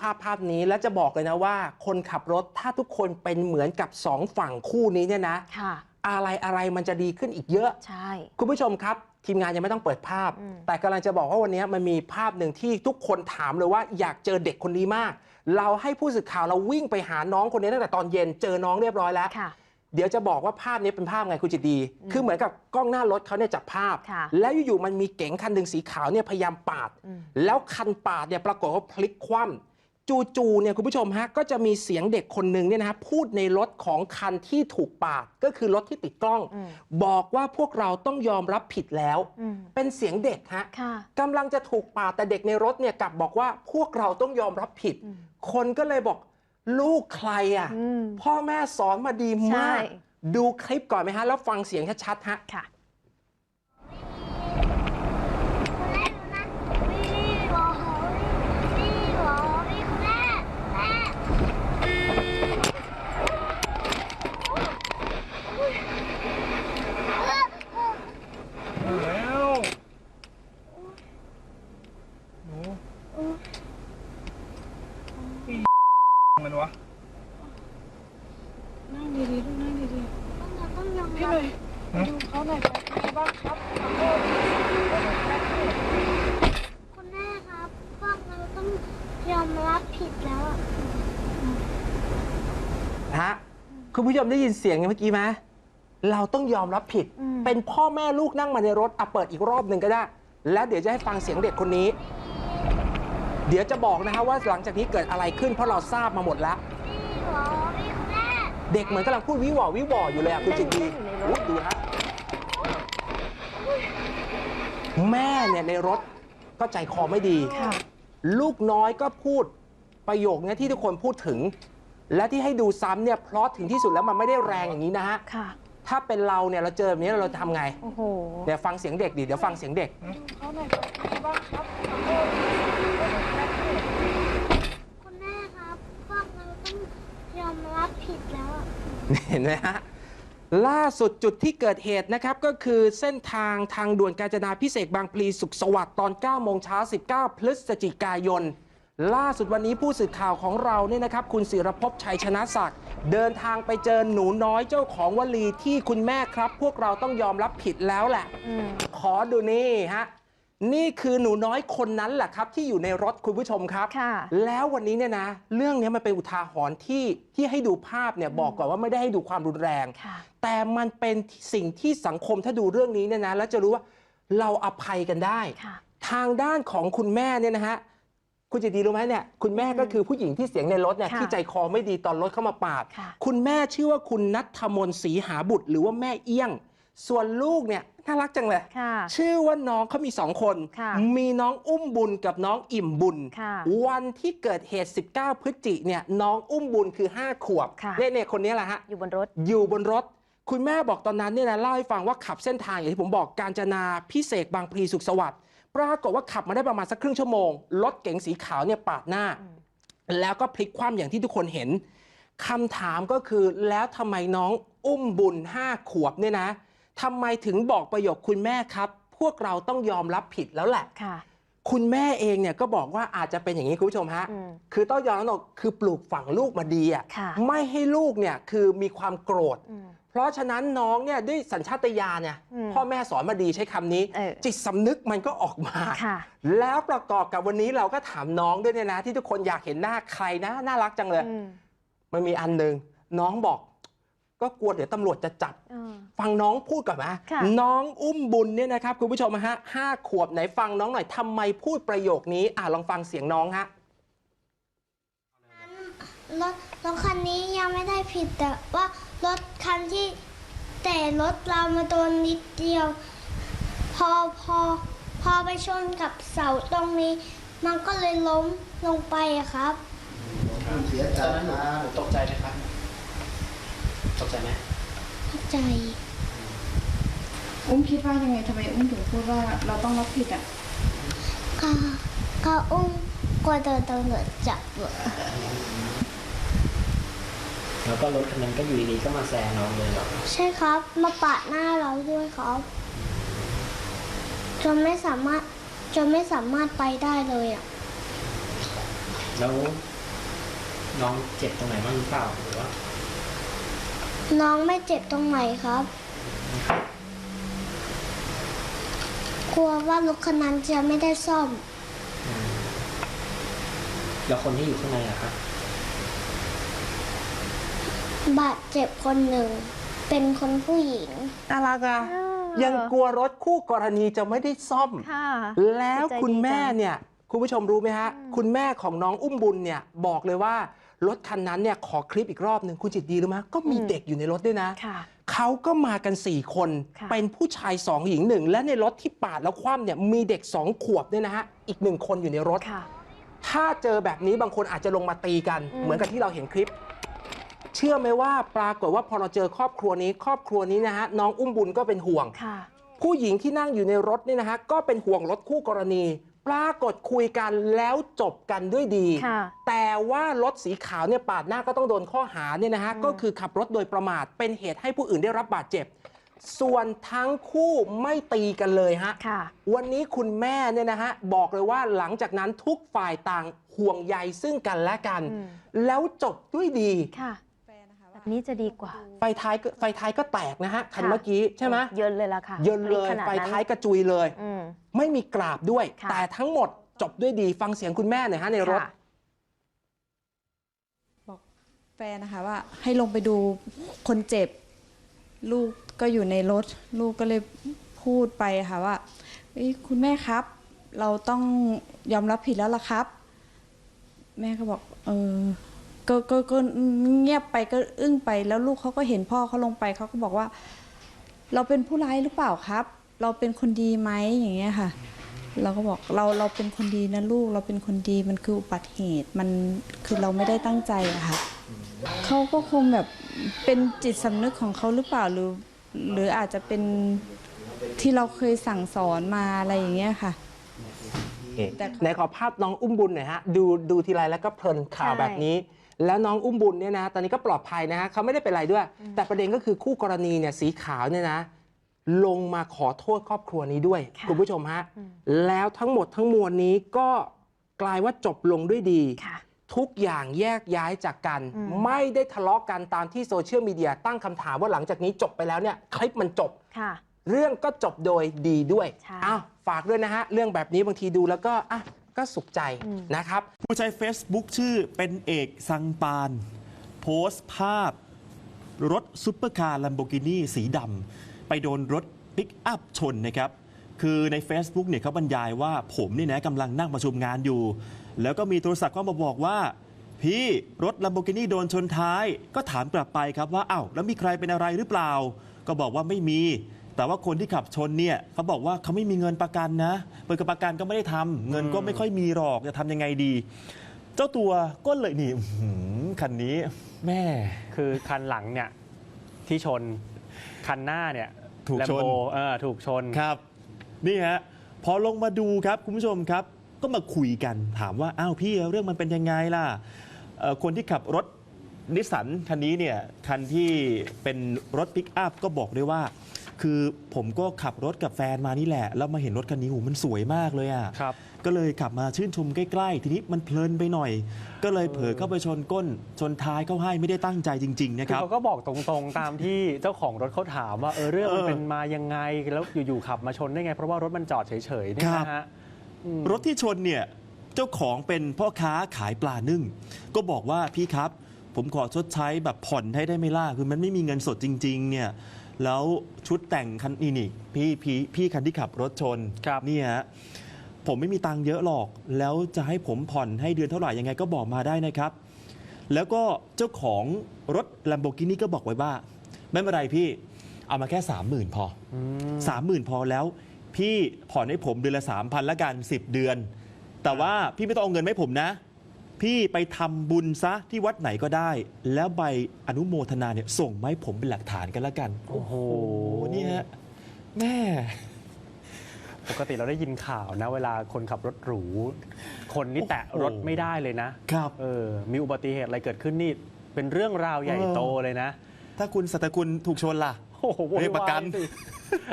ภาพภาพนี้แล้วจะบอกเลยนะว่า คนขับรถถ้าทุกคนเป็นเหมือนกับสองฝั่งคู่นี้เนี่ยนะ ค่ะ อะไรอะไรมันจะดีขึ้นอีกเยอะ ใช่ คุณผู้ชมครับ ทีมงานยังไม่ต้องเปิดภาพ อืม แต่กำลังจะบอกว่าวันนี้มันมีภาพหนึ่งที่ทุกคนถามเลยว่าอยากเจอเด็กคนนี้มาก เราให้ผู้สื่อข่าวเราวิ่งไปหาน้องคนนี้ตั้งแต่ตอนเย็นเจอน้องเรียบร้อยแล้ว ค่ะ เดี๋ยวจะบอกว่าภาพนี้เป็นภาพไงคุณจิตดี อืมคือเหมือนกับกล้องหน้ารถเขาเนี่ยจับภาพ ค่ะ แล้วอยู่ๆมันมีเก๋งคันหนึ่งสีขาวเนี่ยพยายามปาด อืม แล้วคันปาดเนี่ยปรากฏว่าพลิกคว่ำ จู่ๆเนี่ยคุณผู้ชมฮะก็จะมีเสียงเด็กคนหนึ่งเนี่ยนะฮะพูดในรถของคันที่ถูกปาดก็คือรถที่ติดกล้องอืมบอกว่าพวกเราต้องยอมรับผิดแล้วอืมเป็นเสียงเด็กฮะค่ะกำลังจะถูกปาดแต่เด็กในรถเนี่ยกลับบอกว่าพวกเราต้องยอมรับผิดอืมคนก็เลยบอกลูกใครอะอืมพ่อแม่สอนมาดีมากใช่ดูคลิปก่อนไหมฮะแล้วฟังเสียงชัดๆฮะ ค่ะ คนแรกนะวี่วอวี่วอวี่คนแรกแม่เออ แล้วหนูอีมันวะ นั่งดีๆลูกนั่งดี ต้องยอมต้องยอม ๆพี่หน่อยมาดูเขาหน่อยครั บเป็นไงบ้างครับขอโทษคนแรกครับ พวกเราต้องยอมรับผิดแล้วอะฮะคุณผู้ชมได้ยินเสียงเมื่อกี้ไหมเราต้องยอมรับผิดอืมเป็นพ่อแม่ลูกนั่งมาในรถอะเปิดอีกรอบหนึ่งก็ได้ แล้วเดี๋ยวจะให้ฟังเสียงเด็กคนนี้ เดี๋ยวจะบอกนะฮะว่าหลังจากนี้เกิดอะไรขึ้นเพราะเราทราบมาหมดแล้ววี่วอวี่คนแรกเด็กเหมือนกำลังพูดวิวอวิวออยู่เลยอะคุณจิตดีเต้นอยู่ในรถอุ๊ยดูฮะ แม่เนี่ยในรถก็ใจคอไม่ดี ค่ะ ลูกน้อยก็พูดประโยคเนี้ยที่ทุกคนพูดถึง และที่ให้ดูซ้ำเนี่ยเพราะถึงที่สุดแล้วมันไม่ได้แรงอย่างนี้นะฮะ ค่ะ ถ้าเป็นเราเนี่ยเราเจอแบบนี้เราจะทำไง โอ้โห เดี๋ยวฟังเสียงเด็กดิ เดี๋ยวฟังเสียงเด็กดูเขาหน่อยครับเป็นไงบ้างครับขอโทษคนแรกครับพวกเราต้องยอมรับผิดแล้วอะเห็นไหมฮะ ล่าสุดจุดที่เกิดเหตุนะครับ ก็คือเส้นทางทางด่วนกาญจนาพิเศษกบางพลีสุขสวัสดิ์ตอน 9 โมงเช้า 19 พฤศจิกายน ล่าสุดวันนี้ผู้สื่อข่าวของเราเนี่ยนะครับ คุณศิรภพชัยชนะศักดิ์เดินทางไปเจอหนูน้อยเจ้าของวลีที่คุณแม่ครับ พวกเราต้องยอมรับผิดแล้วแหละอืมขอดูนี่ฮะ นี่คือหนูน้อยคนนั้นแหละครับ ที่อยู่ในรถคุณผู้ชมครับค่ะแล้ววันนี้เนี่ยนะ เรื่องนี้มันเป็นอุทาหรณ์ที่ที่ให้ดูภาพเนี่ยบอกก่อนว่าไม่ได้ให้ดูความรุนแรงค่ะแต่มันเป็นสิ่งที่สังคมถ้าดูเรื่องนี้เนี่ยนะ แล้วจะรู้ว่าเราอภัยกันได้ค่ะทางด้านของคุณแม่เนี่ยนะฮะคุณจะดีรู้ไหมเนี่ยคุณแม่ก็คือผู้หญิงที่เสียงในรถเนี่ยค่ะที่ใจคอไม่ดีตอนรถเข้ามาปาดค่ะคุณแม่ชื่อว่าคุณนัทมนต์ศรีหาบุตร หรือว่าแม่เอี้ยง ส่วนลูกเนี่ยน่ารักจังเลย ค่ะ ชื่อว่าน้องเขามีสองคน ค่ะมีน้องอุ้มบุญกับน้องอิ่มบุญ ค่ะวันที่เกิดเหตุ 19 พฤศจิเนี่ยน้องอุ้มบุญคือ 5 ขวบค่ะ เนี่ยเนี่ยคนนี้แหละฮะ อยู่บนรถ อยู่บนรถ คุณแม่บอกตอนนั้นเนี่ยนะเล่าให้ฟังว่าขับเส้นทางอย่างที่ผมบอกการจนาพิเศษกบางพลีสุขสวัสดิ์ปรากฏว่าขับมาได้ประมาณสักครึ่งชั่วโมง รถเก๋งสีขาวเนี่ยปาดหน้า อืม แล้วก็พลิกคว่ำอย่างที่ทุกคนเห็นคำถามก็คือแล้วทำไมน้องอุ้มบุญ5ขวบเนี่ยนะ ทำไมถึงบอกประโยคคุณแม่ครับ พวกเราต้องยอมรับผิดแล้วแหละ ค่ะ คุณแม่เองเนี่ยก็บอกว่าอาจจะเป็นอย่างนี้คุณผู้ชมฮะ อืมคือต้องยอมรับว่าคือปลูกฝังลูกมาดีอะค่ะ ไม่ให้ลูกเนี่ยคือมีความโกรธ อืม เพราะฉะนั้นน้องเนี่ยด้วยสัญชาตญาณเนี่ยอืมพ่อแม่สอนมาดีใช้คำนี้ เออ จิตสำนึกมันก็ออกมา ค่ะ แล้วประกอบกับวันนี้เราก็ถามน้องด้วยเนี่ยนะ ที่ทุกคนอยากเห็นหน้าใครนะน่ารักจังเลย อืม มันมีอันหนึ่งน้องบอก ก็กลัวเดี๋ยวตำรวจจะจับเออฟังน้องพูดก่อนไหมค่ะน้น้องอุ้มบุญเนี่ยนะครับคุณผู้ชมฮะห้าขวบไหนฟังน้องหน่อยทำไมพูดประโยคนี้อะลองฟังเสียงน้องฮะ รถรถคันนี้ยังไม่ได้ผิดแต่ว่ารถคันที่แต่รถเรามาโดนนิดเดียว พอพอพอไปชนกับเสาตรงนี้ มันก็เลยล้มลงไปอะครับตอนนั้นหนูตกใจไหมครับ ตกใจไหมเข้าใจ อุ้มคิดว่ายังไงทำไมอุ้มถึงพูดว่าเราต้องรับผิดอะก็ก็อุ้มกลัวโดนตำรวจจับอะแล้วก็รถคันนั้นก็อยู่ดีๆก็มาแซงเราเลยเหรอใช่ครับ มาปาดหน้าเราด้วยครับ จนไม่สามารถจนไม่สามารถไปได้เลยอะ แล้วน้องเจ็บตรงไหนบ้างหรือเปล่าหรือว่า น้องไม่เจ็บตรงไหนครับ กลัวว่ารถคันนั้นจะไม่ได้ซ่อมอืมแล้วคนที่อยู่ข้างในอะครับ บาดเจ็บคนหนึ่ง เป็นคนผู้หญิง น่ารักอะยังกลัวรถคู่กรณีจะไม่ได้ซ่อม ค่ะแล้วใจดีคุณแม่จังเนี่ย คุณผู้ชมรู้ไหมฮะ คุณแม่ของน้องอุ้มบุญเนี่ยบอกเลยว่า รถคันนั้นเนี่ยขอคลิปอีกรอบหนึ่งคุณจิตดีรู้ไหมก็มีอืมเด็กอยู่ในรถด้วยนะค่ะ เขาก็มากัน 4 คนค่ะ เป็นผู้ชาย 2 หญิงหนึ่งและในรถที่ปาดแล้วคว่ำเนี่ยมีเด็ก 2 ขวบเนี่ยนะฮะอีกหนึ่งคนอยู่ในรถ ค่ะ ถ้าเจอแบบนี้บางคนอาจจะลงมาตีกัน อืม เหมือนกับที่เราเห็นคลิป เชื่อไหมว่าปรากฏว่าพอเราเจอครอบครัวนี้ ครอบครัวนี้นะฮะน้องอุ้มบุญก็เป็นห่วง ค่ะ ผู้หญิงที่นั่งอยู่ในรถเนี่ยนะฮะก็เป็นห่วงรถคู่กรณี ปรากฏคุยกันแล้วจบกันด้วยดี ค่ะ แต่ว่ารถสีขาวเนี่ยปาดหน้าก็ต้องโดนข้อหาเนี่ยนะฮะอืมก็คือขับรถโดยประมาทเป็นเหตุให้ผู้อื่นได้รับบาดเจ็บ ส่วนทั้งคู่ไม่ตีกันเลยฮะ ค่ะ วันนี้คุณแม่เนี่ยนะฮะ บอกเลยว่าหลังจากนั้นทุกฝ่ายต่างห่วงใยซึ่งกันและกัน อืม แล้วจบด้วยดี ค่ะแบบ นี้จะดีกว่า ไฟท้ายก็ไฟท้ายก็แตกนะฮะคันค่ะเมื่อกี้ใช่ไหมเยินเลยล่ะค่ะเยินเลยขนาดไฟนั้นท้ายกระจุยเลยอืมไม่มีกราบด้วยค่ะแต่ทั้งหมดจบด้วยดีฟังเสียงคุณแม่หน่อยฮะในรถค่ะบอกแฟนนะคะว่า ให้ลงไปดูคนเจ็บ ลูกก็อยู่ในรถ ลูกก็เลยพูดไปค่ะว่าเอ้ยคุณแม่ครับ เราต้องยอมรับผิดแล้วล่ะครับ แม่ก็บอก เออ ก็ก็ก็เงียบไปก็อึ้งไปแล้วลูกเขาก็เห็นพ่อเขาลงไปเขาก็บอกว่า เราเป็นผู้ร้ายหรือเปล่าครับ เราเป็นคนดีไหมอย่างเงี้ยค่ะ เราก็บอกเราเราเป็นคนดีนะลูกเราเป็นคนดีมันคืออุบัติเหตุมันคือเราไม่ได้ตั้งใจอะค่ะเขาก็คงแบบเป็นจิตสำนึกของเขาหรือเปล่าหรือ หรืออาจจะเป็นที่เราเคยสั่งสอนมาอะไรอย่างเงี้ยค่ะ แต่ไหนขอภาพน้องอุ้มบุญหน่อยฮะ ดูดูทีไรแล้วก็เพลินข่าวใช่แบบนี้ แล้วน้องอุ้มบุญเนี่ยนะตอนนี้ก็ปลอดภัยนะฮะเขาไม่ได้เป็นไรด้วย แต่ประเด็นก็คือคู่กรณีเนี่ยสีขาวเนี่ยนะ ลงมาขอโทษครอบครัวนี้ด้วยค่ะคุณผู้ชมฮะอืมแล้วทั้งหมดทั้งมวลนี้ก็กลายว่าจบลงด้วยดีค่ะทุกอย่างแยกย้ายจากกันอืมไม่ได้ทะเลาะกันตามที่โซเชียลมีเดียตั้งคำถามว่าหลังจากนี้จบไปแล้วเนี่ยคลิปมันจบค่ะเรื่องก็จบโดยดีด้วยใช่อ้าวฝากด้วยนะฮะ เรื่องแบบนี้บางทีดูแล้วก็อะ ก็สุขใจอืมนะครับ ผู้ใช้ Facebook ชื่อเป็นเอกซังปาน โพสต์ภาพ รถซุปเปอร์คาร์ลัมโบกินีสีดำไปโดนรถปิกอัพชนนะครับคือใน Facebook เนี่ยเขาบรรยายว่าผมนี่นะกำลังนั่งประชุมงานอยู่ แล้วก็มีโทรศัพท์เข้ามาบอกว่า พี่รถลัมโบกินีโดนชนท้าย ก็ถามกลับไปครับว่าอ้าวแล้วมีใครเป็นอะไรหรือเปล่า ก็บอกว่าไม่มี แต่ว่าคนที่ขับชนเนี่ยเขาบอกว่าเขาไม่มีเงินประกันนะเปิดกับประกันก็ไม่ได้ทำเงินก็ไม่ค่อยมีหรอกจะทำยังไงดี เจ้าตัวก็เลยนี่อื้อหือคันนี้แม่ คือคันหลังเนี่ยที่ชนคันหน้าเนี่ยถูกชน Lambo เออถูกชน ครับ นี่ฮะพอลงมาดูครับคุณผู้ชมครับ ก็มาคุยกันถามว่าอ้าวพี่เรื่องมันเป็นยังไงล่ะเอ่อคนที่ขับรถนิสสันคันนี้เนี่ยคันที่เป็นรถปิกอัพก็บอกด้วยว่า คือผมก็ขับรถกับแฟนมานี่แหละ แล้วมาเห็นรถคันนี้โหมันสวยมากเลยอะครับ ก็เลยขับมาชื่นชมใกล้ๆ ทีนี้มันเพลินไปหน่อย ก็เลยเผลอเข้าไปชนก้นชนท้ายเข้าให้ไม่ได้ตั้งใจจริงๆนะคืคอรับ เขาก็บอกตรงๆ ตามที่เจ้าของรถเขาถามว่าเออเรื่องมันเออเป็นมายังไงแล้วอยู่ๆขับมาชนได้ไง เพราะว่ารถมันจอดเฉยๆเนี่ยครับนะฮะอืม รถที่ชนเนี่ยเจ้าของเป็นพ่อค้าขายปลานึ่ง ก็บอกว่าพี่ครับ ผมขอชดใช้แบบผ่อนให้ได้ไหม่ล่ะคือมันไม่มีเงินสดจริง ๆ เนี่ย แล้วชุดแต่งคันนี่นี่พี่พี่พี่คันที่ขับรถชนครับเนี่ยผมไม่มีตังค์เยอะหรอก แล้วจะให้ผมผ่อนให้เดือนเท่าไหร่ยังไงก็บอกมาได้นะครับ แล้วก็เจ้าของรถ Lamborghini ก็บอกไว้ว่า ไม่เป็นไรพี่เอามาแค่ 30,000 พออสามหมื่นพอแล้ว พี่ผ่อนให้ผมเดือนละ 3,000ละกัน 10 เดือน แต่ว่าพี่ไม่ต้องเอาเงินมาให้ผมนะ พี่ไปทำบุญซะที่วัดไหนก็ได้ แล้วใบอนุโมทนาเนี่ยส่งมาให้ผมเป็นหลักฐานกันละกัน โอ้โหนี่ฮะแม่ ปกติเราได้ยินข่าวนะ เวลาคนขับรถหรู คนนี่แตะโอ้โหรถไม่ได้เลยนะครับ เออมีอุบัติเหตุอะไรเกิดขึ้นนี่ เป็นเรื่องราวใหญ่โตเลยนะ ถ้าคุณสัตคุณถูกชนล่ะ โอ้โหโวเรียกประกันวาสิ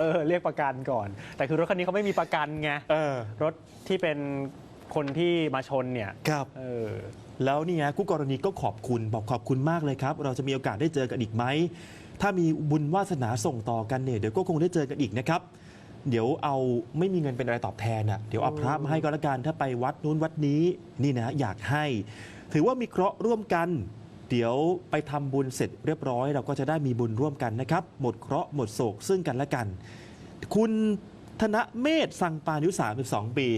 เออ เรียกประกันก่อน แต่คือรถคันนี้เขาไม่มีประกันไง เออ รถที่เป็น คนที่มาชนเนี่ยครับ เออ แล้วนี่ไงคู่กรณีก็ขอบคุณบอกขอบคุณมากเลยครับ เราจะมีโอกาสได้เจอกันอีกไหม ถ้ามีบุญวาสนาส่งต่อกันเนี่ยเดี๋ยวก็คงได้เจอกันอีกนะครับ เดี๋ยวเอาไม่มีเงินเป็นอะไรตอบแทนอะเดี๋ยวเอาพระมาให้ก็แล้วกันถ้าไปวัดนู้นวัดนี้นี่นะอยากให้ ถือว่ามีเคราะห์ร่วมกัน เดี๋ยวไปทำบุญเสร็จเรียบร้อย เราก็จะได้มีบุญร่วมกันนะครับ หมดเคราะห์หมดโศกซึ่งกันและกัน คุณธนเมธสังปานุ32 ปี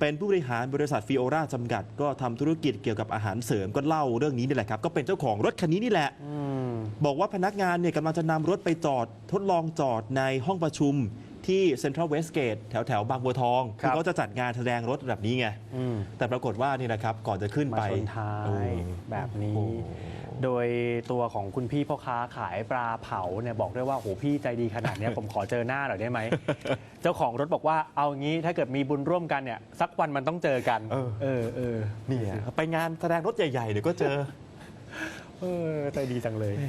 เป็นผู้บริหารบริษัทฟิโอราจำกัด ก็ทำธุรกิจเกี่ยวกับอาหารเสริมก็เล่าเรื่องนี้นี่แหละครับก็เป็นเจ้าของรถคันนี้นี่แหละอืมบอกว่าพนักงานเนี่ยกำลังจะนำรถไปจอดทดลองจอดในห้องประชุม ที่เซ็นทรัลเวสเกตแถวแถวๆบางบัวทองครับ เขาจะจัดงานแสดงรถแบบนี้ไง อืม แต่ปรากฏว่านี่นะครับก่อนจะขึ้นมาไปชนท้าโอ้ ยแบบนี้ โอ้โดยตัวของคุณพี่พ่อค้าขายปลาเผาเนี่ยบอกด้วยว่าโหพี่ใจดีขนาดเนี้ย ผมขอเจอหน้าหน่อยได้ไหม เจ้าของรถบอกว่าเอางี้ถ้าเกิดมีบุญร่วมกันเนี่ย สักวันมันต้องเจอกัน เออ เออเออนี่ไปงานแสดงรถใหญ่ๆเดี๋ยวก็เจอ เออใจดีจังเลยแหม